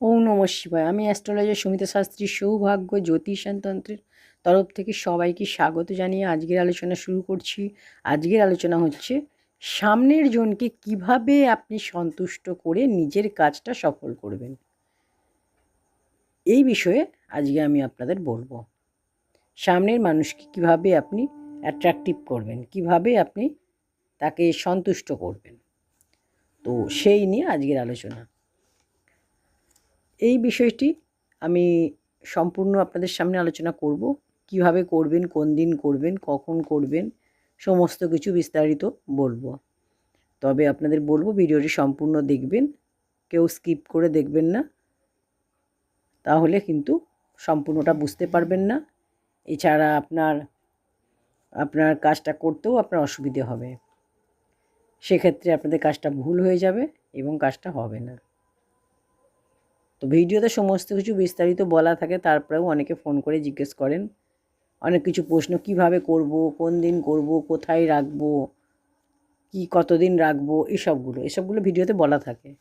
ওম নম শিবায়। আমি অ্যাস্ট্রোলজার সুমিতা শাস্ত্রী সৌভাগ্য জ্যোতিষান্তন্ত্রের তরফ থেকে সবাইকে স্বাগত জানিয়ে আজকের আলোচনা শুরু করছি। আজকের আলোচনা হচ্ছে, সামনের জনকে কীভাবে আপনি সন্তুষ্ট করে নিজের কাজটা সফল করবেন? এই বিষয়ে আজকে আমি আপনাদের বলব। সামনের মানুষকে কীভাবে আপনি অ্যাট্রাকটিভ করবেন? কীভাবে আপনি তাকে সন্তুষ্ট করবেন? তো সেই নিয়ে আজকের আলোচনা। এই বিষয়টি আমি সম্পূর্ণ আপনাদের সামনে আলোচনা করব। কীভাবে করবেন, কোন দিন করবেন, কখন করবেন, সমস্ত কিছু বিস্তারিত বলব। তবে আপনাদের বলব, ভিডিওটি সম্পূর্ণ দেখবেন, কেউ স্কিপ করে দেখবেন না। তাহলে কিন্তু সম্পূর্ণটা বুঝতে পারবেন না। এছাড়া আপনার আপনার কাজটা করতেও আপনার অসুবিধে হবে। সেক্ষেত্রে আপনাদের কাজটা ভুল হয়ে যাবে এবং কাজটা হবে না। তো ভিডিওতে সমস্ত কিছু বিস্তারিত বলা থাকে, তারপরেও অনেকে ফোন করে জিজ্ঞেস করেন। অনেক কিছু প্রশ্ন, কীভাবে করব, কোন দিন করব, কোথায় রাখব, কি কতদিন রাখব, এসবগুলো। এসবগুলো ভিডিওতে বলা থাকে।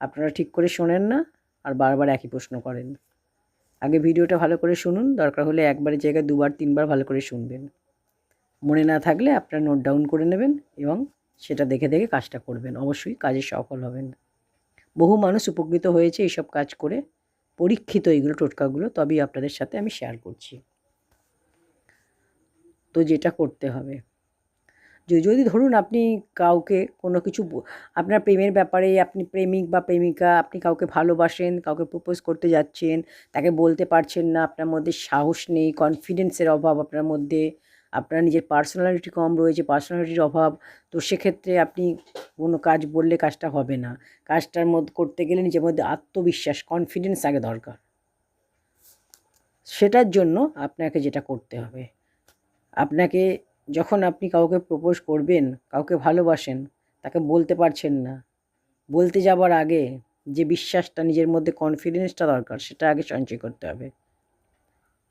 আপনারা ঠিক করে শোনেন না আর বারবার একই প্রশ্ন করেন। আগে ভিডিওটা ভালো করে শুনুন, দরকার হলে একবারের জায়গায় দুবার, তিনবার ভালো করে শুনবেন। মনে না থাকলে আপনারা নোট ডাউন করে নেবেন এবং সেটা দেখে দেখে কাজটা করবেন। অবশ্যই কাজে সফল হবেন। বহু মানুষ উপকৃত হয়েছে এইসব কাজ করে, পরীক্ষিত এইগুলো টোটকাগুলো, তবেই আপনাদের সাথে আমি শেয়ার করছি। তো যেটা করতে হবে। যদি ধরুন আপনি কাউকে কোনো কিছু আপনার প্রেমের ব্যাপারে আপনি প্রেমিক বা প্রেমিকা, আপনি কাউকে ভালোবাসেন, কাউকে প্রপোজ করতে যাচ্ছেন, তাকে বলতে পারছেন না, আপনার মধ্যে সাহস নেই কনফিডেন্সের অভাব আপনার মধ্যে আপনার নিজের পার্সোনালিটি কম রয়েছে পার্সোনালিটির অভাব, তো সেক্ষেত্রে আপনি কোনো কাজ বললে কাজটা হবে না। কাজটার মধ্যে করতে গেলে নিজের মধ্যে আত্মবিশ্বাস কনফিডেন্স আগে দরকার। সেটার জন্য আপনাকে যেটা করতে হবে। আপনাকে যখন আপনি কাউকে প্রপোজ করবেন, কাউকে ভালোবাসেন, তাকে বলতে পারছেন না, বলতে যাবার আগে যে বিশ্বাসটা, নিজের মধ্যে কনফিডেন্সটা দরকার, সেটা আগে সঞ্চয় করতে হবে।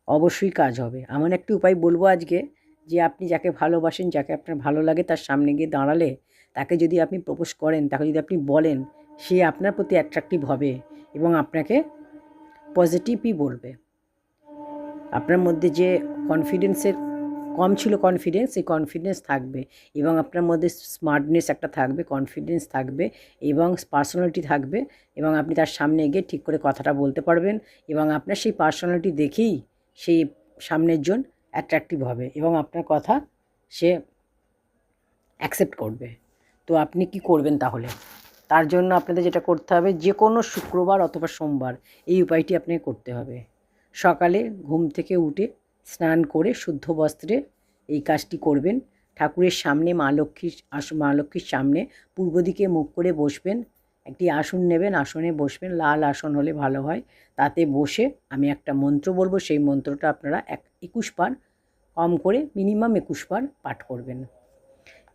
অবশ্যই কাজ হবে। এমন একটি উপায় বলব আজকে যে আপনি যাকে ভালোবাসেন, যাকে আপনার ভালো লাগে তার সামনে গিয়ে দাঁড়ালে তাকে যদি আপনি প্রপোজ করেন, তাকে যদি আপনি বলেন, সে আপনার প্রতি অ্যাট্রাকটিভ হবে এবং আপনাকে পজিটিভই বলবে। আপনার মধ্যে যে কনফিডেন্সের কম ছিল কনফিডেন্স সেই কনফিডেন্স থাকবে এবং আপনার মধ্যে স্মার্টনেস একটা থাকবে কনফিডেন্স থাকবে এবং পার্সোনালিটি থাকবে এবং আপনি তার সামনে গিয়ে ঠিক করে কথাটা বলতে পারবেন এবং আপনার সেই পার্সোনালিটি দেখেই সেই সামনের জন অ্যাট্রাকটিভ হবে এবং আপনার কথা সে অ্যাকসেপ্ট করবে। তো আপনি কি করবেন তাহলে? তার জন্য আপনাদের যেটা করতে হবে, যে কোনো শুক্রবার অথবা সোমবার এই উপায়টি আপনাকে করতে হবে। সকালে ঘুম থেকে উঠে স্নান করে শুদ্ধ বস্ত্রে এই কাজটি করবেন। ঠাকুরের সামনে, মা লক্ষ্মীর আস, মা লক্ষ্মীর সামনে পূর্ব দিকে মুখ করে বসবেন। একটি আসন নেবেন, আসনে বসবেন। লাল আসন হলে ভালো হয়। তাতে বসে আমি একটা মন্ত্র বলব, সেই মন্ত্রটা আপনারা এক একুশ বার কম করে মিনিমাম একুশ বার পাঠ করবেন।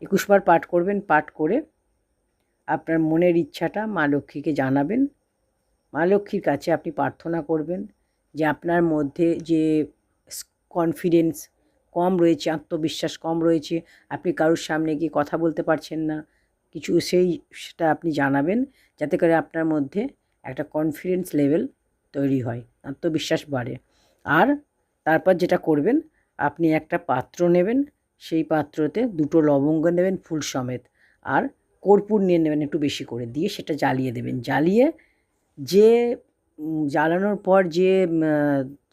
একুশ বার পাঠ করবেন, পাঠ করে আপনার মনের ইচ্ছাটা মা লক্ষ্মীকে জানাবেন। মা লক্ষ্মীর কাছে আপনি প্রার্থনা করবেন যে আপনার মধ্যে যে কনফিডেন্স কম রয়েছে, আত্মবিশ্বাস কম রয়েছে, আপনি কারোর সামনে গিয়ে কথা বলতে পারছেন না, কিছু সেই সেটা আপনি জানাবেন যাতে করে আপনার মধ্যে একটা কনফিডেন্স লেভেল তৈরি হয়, আত্মবিশ্বাস বাড়ে। আর তারপর যেটা করবেন, আপনি একটা পাত্র নেবেন, সেই পাত্রতে দুটো লবঙ্গ নেবেন ফুল সমেত, আর কর্পূর নিয়ে নেবেন একটু বেশি করে, দিয়ে সেটা জ্বালিয়ে দেবেন। জ্বালিয়ে যে জ্বালানোর পর যে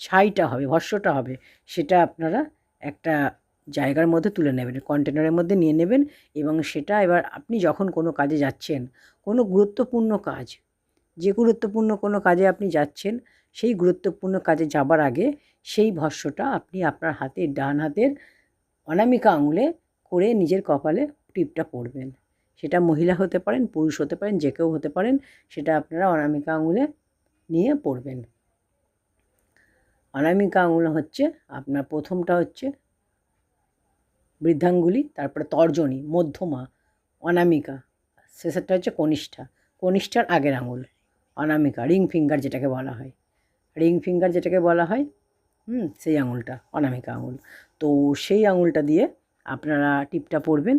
ছাইটা হবে, ভস্যটা হবে, সেটা আপনারা একটা জায়গার মধ্যে তুলে নেবেন কন্টেনারের মধ্যে নিয়ে নেবেন, এবং সেটা এবার আপনি যখন কোনো কাজে যাচ্ছেন, কোনো গুরুত্বপূর্ণ কাজ, যে গুরুত্বপূর্ণ কোনো কাজে আপনি যাচ্ছেন, সেই গুরুত্বপূর্ণ কাজে যাবার আগে সেই ভস্যটা আপনি আপনার হাতে, ডান হাতের অনামিকা আঙুলে করে নিজের কপালে টিপটা পরবেন। সেটা মহিলা হতে পারেন, পুরুষ হতে পারেন, যে কেউ হতে পারেন, সেটা আপনারা অনামিকা আঙুলে নিয়ে পড়বেন অনামিকা আঙুল হচ্ছে আপনার প্রথমটা হচ্ছে বৃদ্ধাঙ্গুলি, তারপরে তর্জনী, মধ্যমা, অনামিকা, শেষেরটা হচ্ছে কনিষ্ঠা। কনিষ্ঠার আগের আঙুল, অনামিকা, রিং ফিঙ্গার যেটাকে বলা হয়। রিং ফিঙ্গার যেটাকে বলা হয় হুম, সেই আঙুলটা, অনামিকা আঙুল। তো সেই আঙুলটা দিয়ে আপনারা টিপটা পরবেন।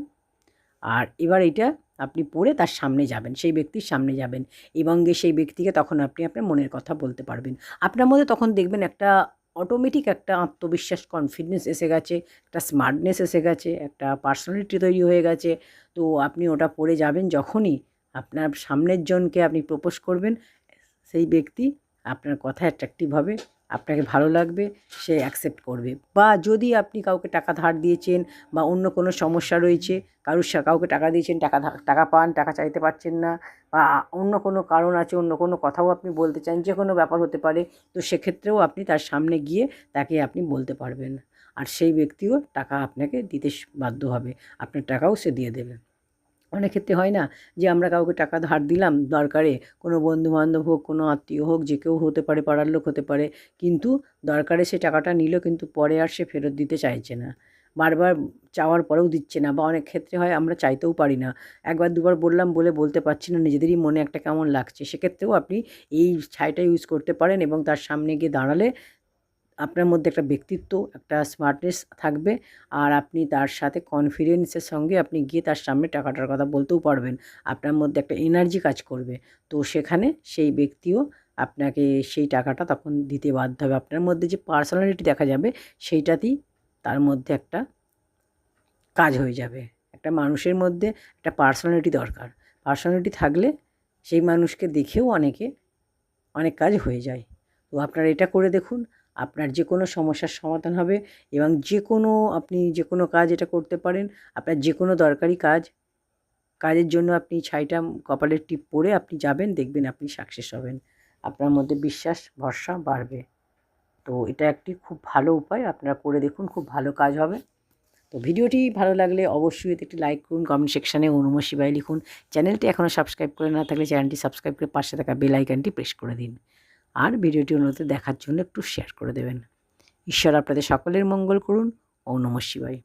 আর এবার এটা আপনি পড়ে তার সামনে যাবেন, সেই ব্যক্তির সামনে যাবেন এবং সেই ব্যক্তিকে তখন আপনি আপনার মনের কথা বলতে পারবেন। আপনার মধ্যে তখন দেখবেন একটা অটোমেটিক একটা আত্মবিশ্বাস কনফিডেন্স এসে গেছে, একটা স্মার্টনেস এসে গেছে, একটা পার্সোনালিটি তৈরি হয়ে গেছে। তো আপনি ওটা পড়ে যাবেন যখনই আপনার সামনের জনকে আপনি প্রপোজ করবেন, সেই ব্যক্তি আপনার কথা অ্যাট্রাক্টিভ হবে। আপনাকে ভালো লাগবে, সে অ্যাকসেপ্ট করবে। বা যদি আপনি কাউকে টাকা ধার দিয়েছেন বা অন্য কোনো সমস্যা রয়েছে কারুর কাউকে টাকা দিয়েছেন, টাকা টাকা পান, টাকা চাইতে পারছেন না, বা অন্য কোনো কারণ আছে, অন্য কোনো কথাও আপনি বলতে চান, যে কোনো ব্যাপার হতে পারে, তো সেক্ষেত্রেও আপনি তার সামনে গিয়ে তাকে আপনি বলতে পারবেন। আর সেই ব্যক্তিও টাকা আপনাকে দিতে বাধ্য হবে। আপনার টাকাও সে দিয়ে দেবে। অনেক ক্ষেত্রে হয় না যে আমরা কাউকে টাকা ধার দিলাম দরকারে, কোনো বন্ধু বান্ধব হোক, কোনো আত্মীয় হোক, যে কেউ হতে পারে, পাড়ার লোক হতে পারে, কিন্তু দরকারে সে টাকাটা নিল কিন্তু পরে আর সে ফেরত দিতে চাইছে না। বারবার চাওয়ার পরেও দিচ্ছে না বা অনেক ক্ষেত্রে হয় আমরা চাইতেও পারি না। একবার দুবার বললাম বলে বলতে পারছি না, নিজেদেরই মনে একটা কেমন লাগছে। সেক্ষেত্রেও আপনি এই ছাইটা ইউজ করতে পারেন এবং তার সামনে গিয়ে দাঁড়ালে আপনার মধ্যে একটা ব্যক্তিত্ব, একটা স্মার্টনেস থাকবে আর আপনি তার সাথে কনফিডেন্সের সঙ্গে আপনি গিয়ে তার সামনে টাকাটার কথা বলতেও পারবেন। আপনার মধ্যে একটা এনার্জি কাজ করবে। তো সেখানে সেই ব্যক্তিও আপনাকে সেই টাকাটা তখন দিতে বাধ্য হবে। আপনার মধ্যে যে পার্সোনালিটি দেখা যাবে সেইটাতেই তার মধ্যে একটা কাজ হয়ে যাবে। একটা মানুষের মধ্যে একটা পার্সোনালিটি দরকার। পার্সোনালিটি থাকলে সেই মানুষকে দেখেও অনেকে অনেক কাজ হয়ে যায়। তো আপনারা এটা করে দেখুন। আপনার যে কোনো সমস্যার সমাধান হবে এবং যে কোনো আপনি যে কোনো কাজ এটা করতে পারেন, আপনার যে কোনো দরকারি কাজ, কাজের জন্য আপনি ছাইটা কপালের টিপ পরে আপনি যাবেন, দেখবেন আপনি সাকসেস হবেন। আপনার মধ্যে বিশ্বাস, ভরসা বাড়বে। তো এটা একটি খুব ভালো উপায়, আপনারা করে দেখুন, খুব ভালো কাজ হবে। তো ভিডিওটি ভালো লাগলে অবশ্যই এতে একটি লাইক করুন কমেন্ট সেকশানে অনুম শিবাই লিখুন। চ্যানেলটি এখনও সাবস্ক্রাইব করে না থাকলে চ্যানেলটি সাবস্ক্রাইব করে পাশে থাকা বেল আইকনটি প্রেস করে দিন। আর ভিডিওটি অন্যদের দেখার জন্য একটু শেয়ার করে দেবেন। ঈশ্বর আপনাদের সকলের মঙ্গল করুন ও নমঃ শিবায়।